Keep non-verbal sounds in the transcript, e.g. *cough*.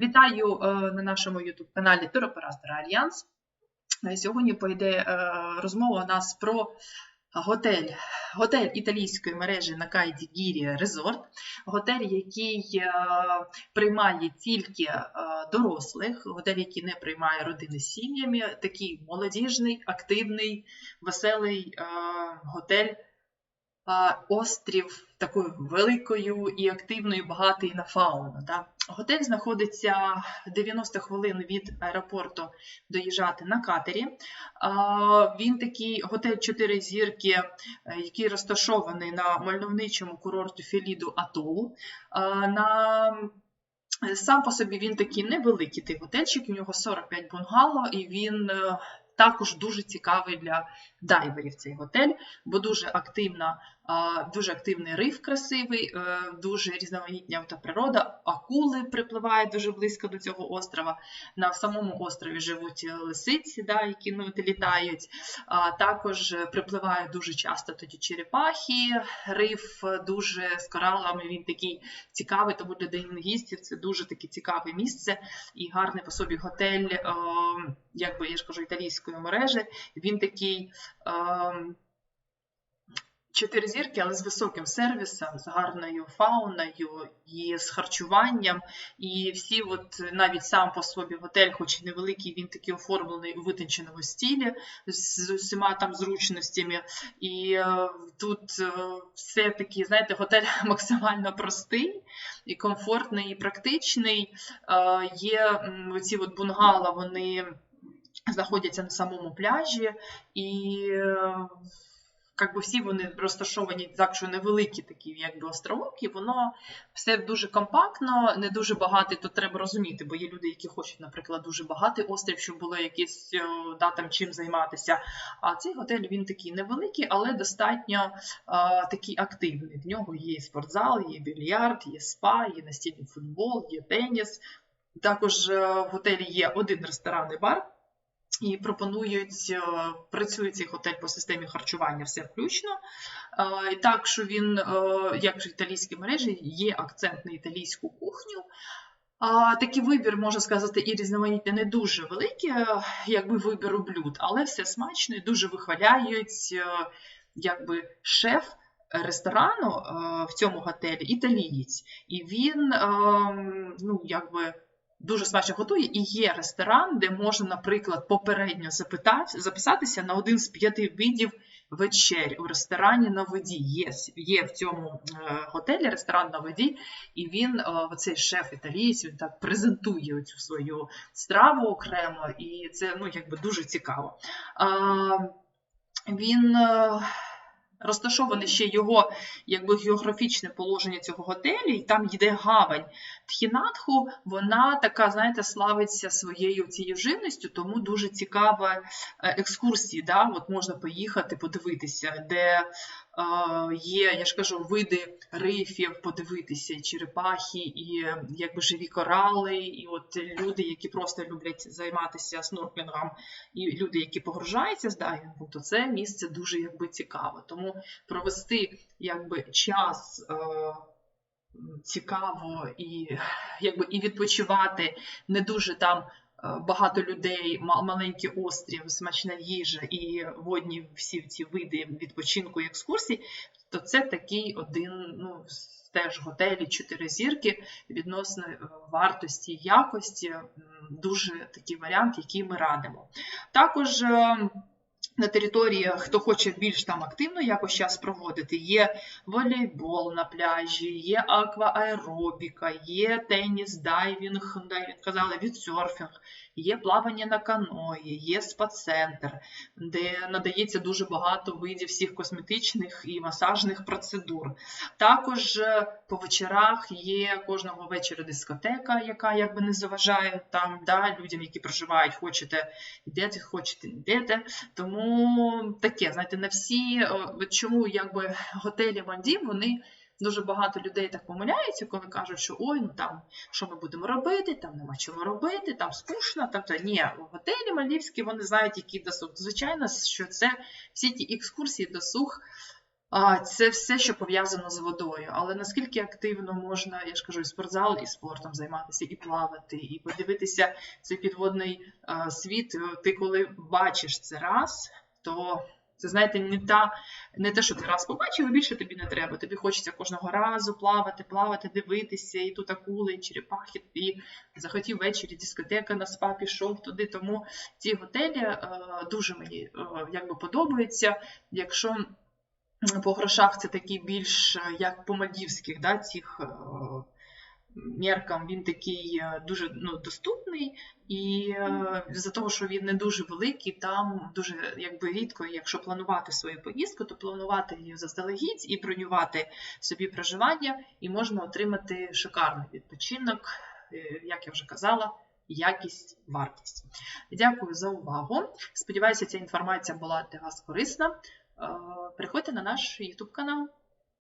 Вітаю е, на нашому youtube каналі Туроператора Альянс. Е, Сьогодні пойде е, розмова у нас про готель, готель італійської мережі Накайді Гірі Резорт. Готель, який приймає тільки дорослих, готель, який не приймає родини з сім'ями, такий молодіжний, активний, веселий готель. Острів такою великою і активною, багатий на фауну. Да? Готель знаходиться 90 хвилин від аеропорту доїжджати на катері. Він такий готель 4 зірки, е, який розташований на мальовничому курорті Феліду Атолу. На Сам по собі він такий невеликий той готельчик, у нього 45 бунгало, і він е, також дуже цікавий для дайверів цей готель, бо дуже активна, дуже активний риф красивий, е, дуже різноманітня природа. Акули припливають дуже близько до цього острова. На самому острові живуть лисиці, да, які ну, літають. А також припливають дуже часто тоді черепахи. Риф дуже з коралами. Він такий цікавий, тому для дайвінгістів це дуже таке цікаве місце і гарний по собі готель, е, якби я ж кажу, італійської мережі. Він такий. Чотири зірки, але з високим сервісом, з гарною фауною і з харчуванням. І всі, от навіть сам по собі готель, хоч і невеликий, він такий оформлений у витонченому стілі з усіма там зручностями. І е, тут е, все таки, знаєте, готель *laughs* максимально простий і комфортний, і практичний. Е, є ці от бунгала, вони знаходяться на самому пляжі, і е, як би всі вони розташовані так, що невеликі такі, якби островок, і воно все дуже компактно, не дуже багатий, то треба розуміти, бо є люди, які хочуть, наприклад, дуже багатий острів, щоб було якийсь е, да, там чим займатися. А цей готель він такий невеликий, але достатньо а, такий активний. В нього є спортзал, є більярд, є спа, є настільний футбол, є теніс. Також е, в готелі є один ресторан і бар. І пропонують, е, працює цей готель по системі харчування все включно. Е, І так, що він, е, як в італійській мережі, є акцент на італійську кухню. Такий вибір, можна сказати, і різноманіття не дуже великий, е, якби вибіру блюд, але все смачно дуже вихваляють якби шеф ресторану в цьому готелі італієць. І він ем, ну, якби дуже смачно готує. І є ресторан, де можна, наприклад, попередньо запитати, записатися на один з п'яти видів вечер у ресторані на воді. Є, є в цьому е, готелі ресторан на воді, і він, е, оцей шеф італієць, він так презентує цю свою страву окремо, і це ну, якби дуже цікаво. А, Він. Розташоване ще його якби географічне положення цього готелю, і там йде гавань. Тхінатху, вона така, знаєте, славиться своєю цією живністю, тому дуже цікава е, екскурсії. Да? От можна поїхати, подивитися, де є, я ж кажу, види рифів, подивитися, черепахи, і якби живі корали, і от люди, які просто люблять займатися снорклінгом, і люди, які погружаються з дайвінгу, то це місце дуже якби цікаво. Тому провести якби час. Цікаво і якби і відпочивати не дуже там багато людей, ма- маленький острів, смачна їжа і водні всі ці види відпочинку і екскурсій, то це такий один, ну теж готелі чотири зірки відносно е, вартості і якості. Дуже такий варіант, який ми радимо. Також. На хто хоче більш там активно якось час проводити, є волейбол на пляжі, є аквааеробіка, є теніс, дайвінг, дайвінг казали, відсерфінг, є плавання на каної, є спа-центр, де надається дуже багато видів всіх косметичних і масажних процедур. Також е, по вечорах є кожного вечора дискотека, яка якби не заважає там да, людям, які проживають, хочете йдете, хочете йдете. Тому таке, знаєте, на всі, е, чому якби готелі Мальдів, вони дуже багато людей так помиляються, коли кажуть, що ой, ну там що ми будемо робити, там нема чого робити, там скучно, там та ні, готелі мальдівські вони знають, який досуг. Звичайно, що це всі ті екскурсії, досуг. Це все, що пов'язано з водою. Але наскільки активно можна, я ж кажу, і спортзал, і спортом займатися, і плавати, і подивитися цей підводний а, світ. Ти коли бачиш це раз, то це знаєте, не та не те, що ти раз побачив, більше тобі не треба. Тобі хочеться кожного разу плавати, плавати, дивитися, і тут акули, і черепахи, і захотів ввечері дискотека на спа, пішов туди. Тому ці готелі е, дуже мені е, якби подобаються. Якщо по грошах це такий більш е, як по мальдівських да, цих е, міркам він такий е, дуже ну, доступний, і за того, що він не дуже великий, там дуже якби рідко, якщо планувати свою поїздку, то планувати її заздалегідь і бронювати собі проживання, і можна отримати шикарний відпочинок, як я вже казала. Якість, вартість. Дякую за увагу. Сподіваюся, ця інформація була для вас корисна. Переходьте на наш YouTube канал.